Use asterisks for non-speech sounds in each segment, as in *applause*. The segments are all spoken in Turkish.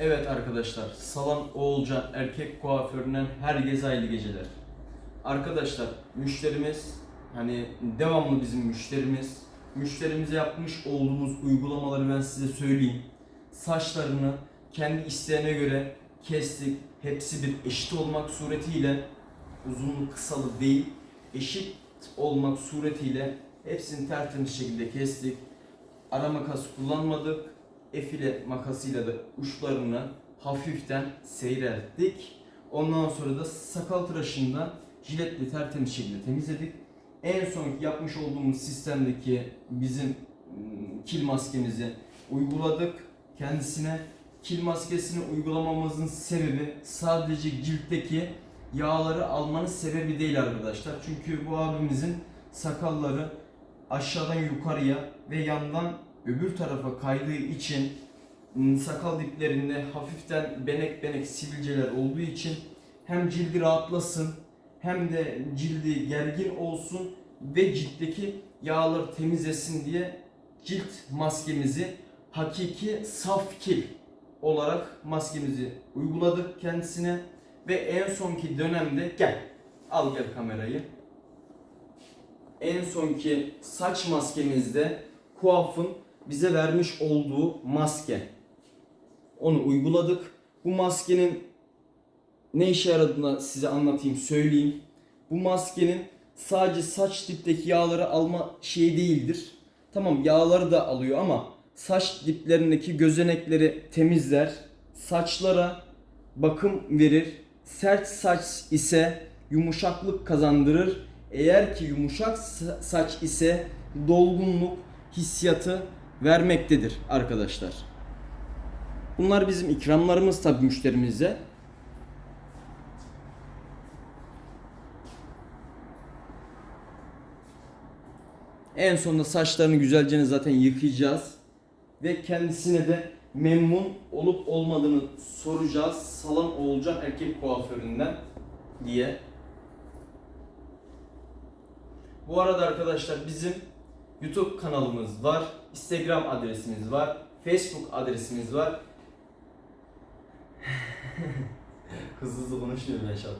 Evet arkadaşlar, Salan Oğulcan erkek kuaföründen herkese hayırlı geceler. Arkadaşlar, müşterimiz, hani devamlı bizim müşterimiz, müşterimize yapmış olduğumuz uygulamaları ben size söyleyeyim. Saçlarını kendi isteğine göre kestik. Hepsi bir eşit olmak suretiyle, uzunluk kısalık değil, eşit olmak suretiyle hepsini tertemiz şekilde kestik. Ara makas kullanmadık. Efile makasıyla da uçlarını hafiften seyrelttik. Ondan sonra da sakal tıraşından jiletle tertemiz şekilde temizledik. En sonki yapmış olduğumuz sistemdeki bizim ım, kil maskemizi uyguladık kendisine. Kil maskesini uygulamamızın sebebi sadece ciltteki yağları almanın sebebi değil arkadaşlar. Çünkü bu abimizin sakalları aşağıdan yukarıya ve yandan öbür tarafa kaydığı için ım, sakal diplerinde hafiften benek benek sivilceler olduğu için hem cildi rahatlasın hem de cildi gergin olsun ve ciltteki yağları temizlesin diye cilt maskemizi hakiki saf kil olarak maskemizi uyguladık kendisine ve en sonki dönemde gel al gel kamerayı. En sonki saç maskemizde Kuaf'ın bize vermiş olduğu maske. Onu uyguladık. Bu maskenin ne işe yaradığını size anlatayım, söyleyeyim. Bu maskenin sadece saç dipteki yağları alma şeyi değildir. Tamam yağları da alıyor ama saç diplerindeki gözenekleri temizler. Saçlara bakım verir. Sert saç ise yumuşaklık kazandırır. Eğer ki yumuşak sa- saç ise dolgunluk hissiyatı vermektedir arkadaşlar. Bunlar bizim ikramlarımız tabii müşterimize. En sonunda saçlarını güzelce zaten yıkayacağız. Ve kendisine de memnun olup olmadığını soracağız. Salon Oğulcan erkek kuaföründen diye. Bu arada arkadaşlar bizim YouTube kanalımız var, Instagram adresimiz var, Facebook adresimiz var. *laughs* hızlı hızlı konuşuyorum ben şu an.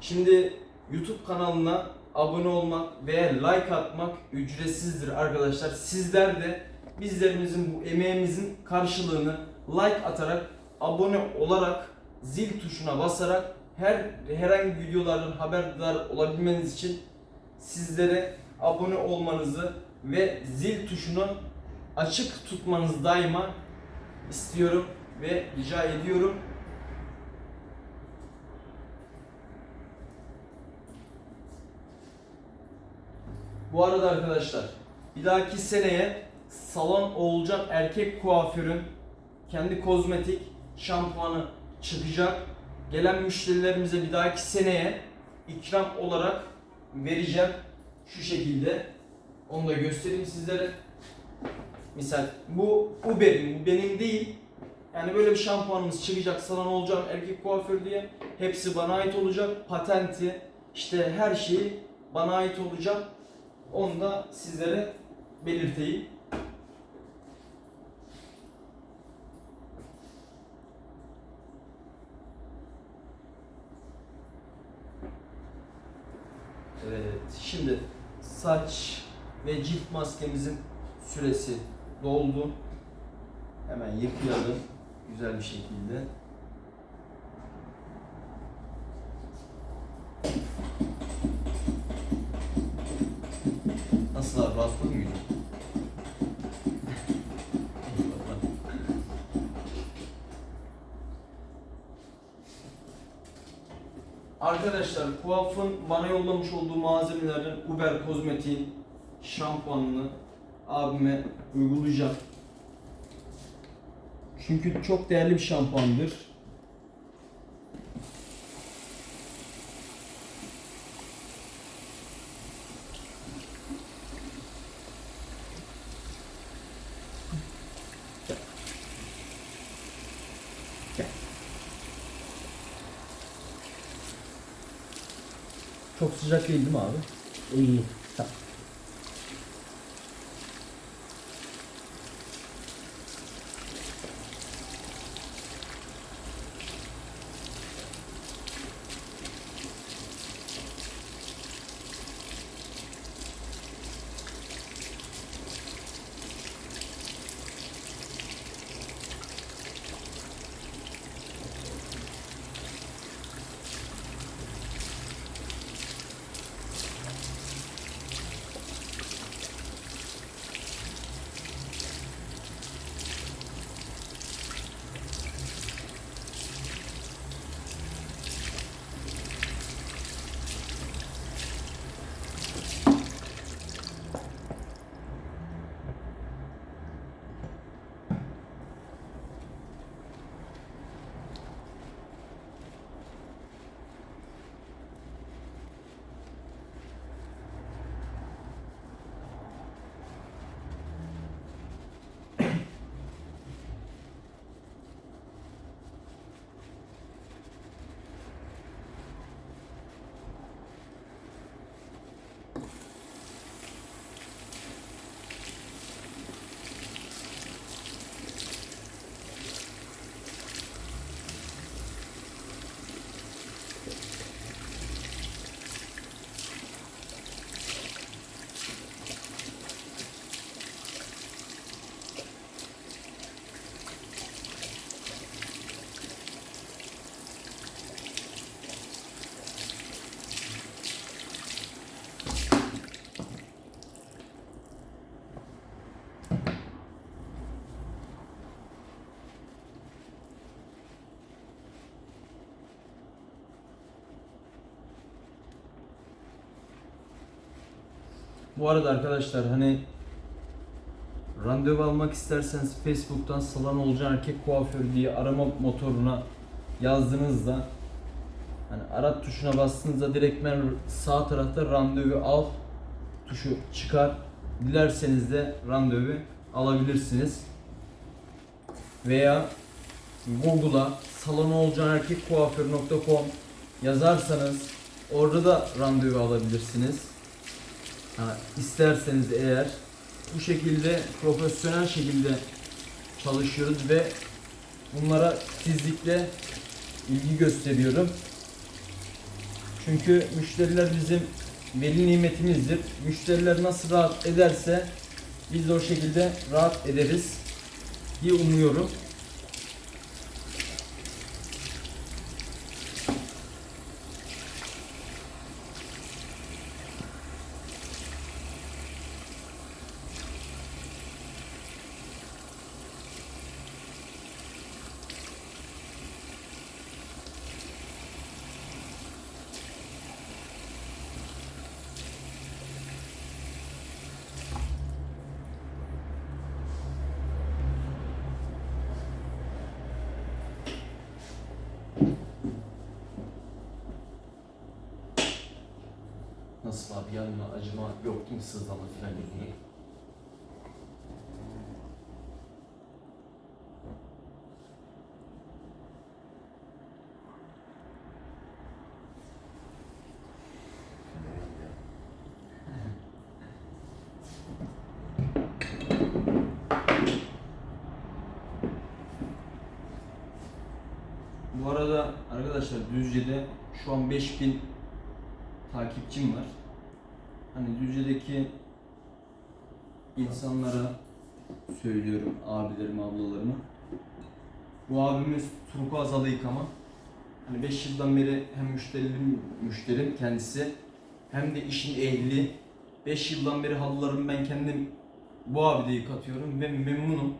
Şimdi YouTube kanalına abone olmak veya like atmak ücretsizdir arkadaşlar. Sizler de bizlerimizin bu emeğimizin karşılığını like atarak, abone olarak, zil tuşuna basarak her herhangi bir videolardan haberdar olabilmeniz için sizlere abone olmanızı ve zil tuşunu açık tutmanızı daima istiyorum ve rica ediyorum. Bu arada arkadaşlar bir dahaki seneye Salon Oğulcan erkek kuaförün kendi kozmetik şampuanı çıkacak. Gelen müşterilerimize bir dahaki seneye ikram olarak vereceğim şu şekilde. Onu da göstereyim sizlere. Misal bu Uber'in, bu benim değil. Yani böyle bir şampuanımız çıkacak salon olacağım erkek kuaför diye. Hepsi bana ait olacak. Patenti, işte her şeyi bana ait olacak. Onu da sizlere belirteyim. Evet, şimdi saç ve cilt maskemizin süresi doldu. Hemen yıkayalım güzel bir şekilde. Nasıl abi rahatladın mı? Arkadaşlar Kuaf'ın bana yollamış olduğu malzemelerden Uber Kozmetik'in şampuanını abime uygulayacağım. Çünkü çok değerli bir şampuandır. Çok sıcak değil değil mi abi? İyi. Bu arada arkadaşlar hani randevu almak isterseniz Facebook'tan Salan Olcan Erkek Kuaförü diye arama motoruna yazdığınızda hani arat tuşuna bastığınızda direktmen sağ tarafta randevu al tuşu çıkar. Dilerseniz de randevu alabilirsiniz. Veya Google'a salonolcanerkekkuaför.com yazarsanız orada da randevu alabilirsiniz. Ha, isterseniz eğer bu şekilde profesyonel şekilde çalışıyoruz ve bunlara titizlikle ilgi gösteriyorum. Çünkü müşteriler bizim veli nimetimizdir. Müşteriler nasıl rahat ederse biz de o şekilde rahat ederiz diye umuyorum. Nasıl abi yanına acıma yok değil mi sızlama falan mi? Bu arada arkadaşlar Düzce'de şu an 5000 takipçim var. Hani Düzce'deki insanlara söylüyorum abilerime, ablalarıma. Bu abimiz turkuaz halı yıkama. Hani 5 yıldan beri hem müşterim, müşterim kendisi hem de işin ehli. 5 yıldan beri halılarımı ben kendim bu abide yıkatıyorum ve memnunum.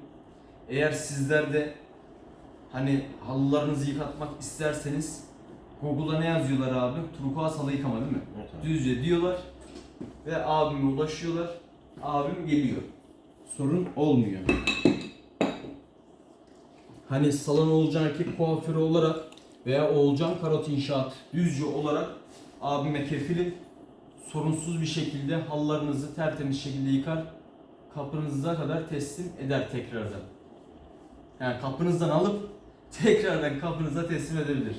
Eğer sizler de hani halılarınızı yıkatmak isterseniz Google'a ne yazıyorlar abi? Turkuaz halı yıkama değil mi? Evet abi. Düzce diyorlar ve abime ulaşıyorlar. Abim geliyor. Sorun olmuyor. Hani salon Oğulcan erkek kuaförü olarak veya Oğulcan Karot İnşaat Düzce olarak abime kefilim. Sorunsuz bir şekilde halılarınızı tertemiz şekilde yıkar. Kapınıza kadar teslim eder tekrardan. Yani kapınızdan alıp *laughs* tekrardan kapınıza teslim edebilir.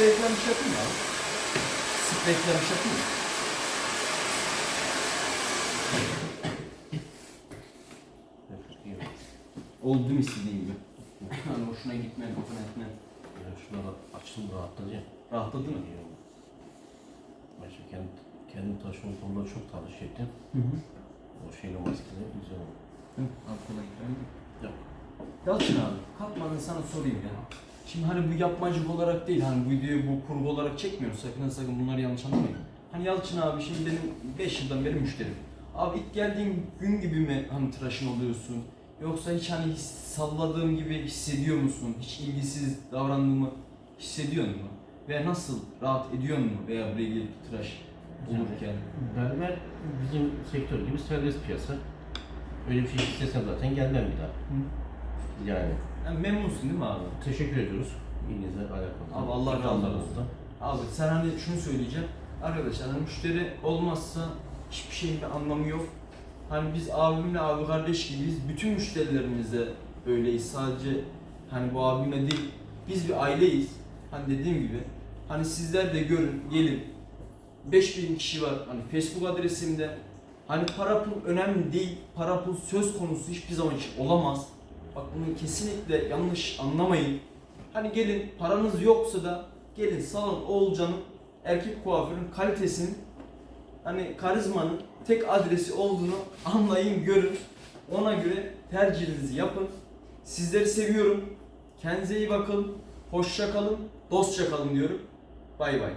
Spreylemiş yapayım ya. Spreylemiş yapayım mı? Oldu mi istediğin gibi? hani hoşuna gitmeyen, hoşuna etmeyen. Ya şunları açtım rahatladı ya. Rahatladı mı? Oldu. Ben şimdi kendi, kendim taşıma konuda çok talış ettim. Hı hı. O şeyle maskeyle güzel oldu. Al kolay ikram edeyim. Yok. Yalçın abi, kalkmadan sana sorayım ya. Şimdi hani bu yapmacık olarak değil, hani bu videoyu bu kurgu olarak çekmiyoruz. Sakın sakın bunları yanlış anlamayın. Hani Yalçın abi şimdi benim 5 yıldan beri müşterim. Abi ilk geldiğin gün gibi mi hani tıraşın oluyorsun? Yoksa hiç hani salladığım gibi hissediyor musun? Hiç ilgisiz davrandığımı hissediyor musun? Veya nasıl rahat ediyor mu veya buraya gelip tıraş olurken? Berber bizim sektör gibi serbest piyasa. Öyle bir şey istesem zaten gelmem bir daha. Yani Yani memnunsun değil mi abi? teşekkür ediyoruz. İlginize alakalı. Abi Allah razı olsun. Abi sen hani şunu söyleyeceğim. Arkadaşlar hani müşteri olmazsa hiçbir şeyin bir anlamı yok. Hani biz abimle abi kardeş gibiyiz. Bütün müşterilerimizde böyleyiz. Sadece hani bu abime değil. Biz bir aileyiz. Hani dediğim gibi. Hani sizler de görün, gelin. 5000 kişi var. Hani Facebook adresimde. Hani para pul önemli değil. Para pul söz konusu hiçbir zaman için olamaz. Bak bunu kesinlikle yanlış anlamayın. Hani gelin paranız yoksa da gelin salon Oğulcan'ın erkek kuaförün kalitesinin hani karizmanın tek adresi olduğunu anlayın, görün. Ona göre tercihinizi yapın. Sizleri seviyorum. Kendinize iyi bakın. Hoşça kalın. Dostça kalın diyorum. Bay bay.